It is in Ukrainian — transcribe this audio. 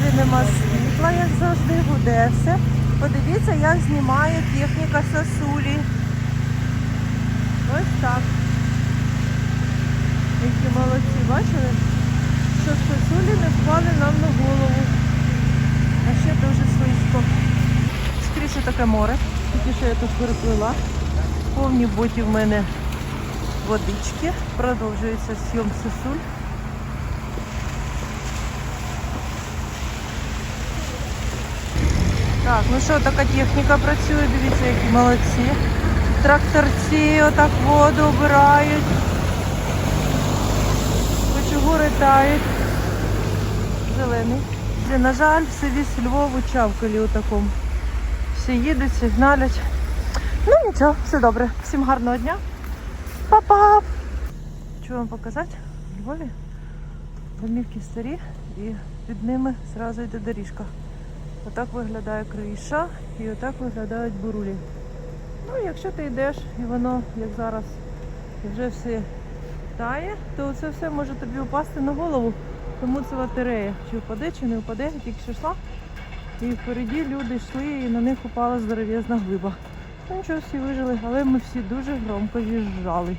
Львові нема світла, як завжди, гуде все. Подивіться, як знімає техніка сосулі. Ось так. Які молодці, бачили? Щоб сосулі не впали нам на голову. А ще дуже слизько. Скрізь таке море. Тільки що я тут переплила. Повні боті в мене водички. Продовжується зйом сосуль. Так, ну що, така техніка працює, дивіться, які молодці. Тракторці отак воду обирають. Кочугури тають. Зелений. На жаль, в селі Львову чавкалі у такому. Всі їдуть, сигналять. Ну нічого, все добре. Всім гарного дня. Па-па! Хочу вам показати в Львові. Домівки старі і під ними зразу йде доріжка. Отак виглядає криша і отак виглядають бурулі. Ну, якщо ти йдеш і воно, як зараз, вже все тає, то це все може тобі упасти на голову. Тому це лотерея. Чи впаде, чи не впаде, тільки що йшла. І впереді люди йшли і на них упала здоров'язна глиба. Ну нічого, всі вижили, але ми всі дуже громко їжджали.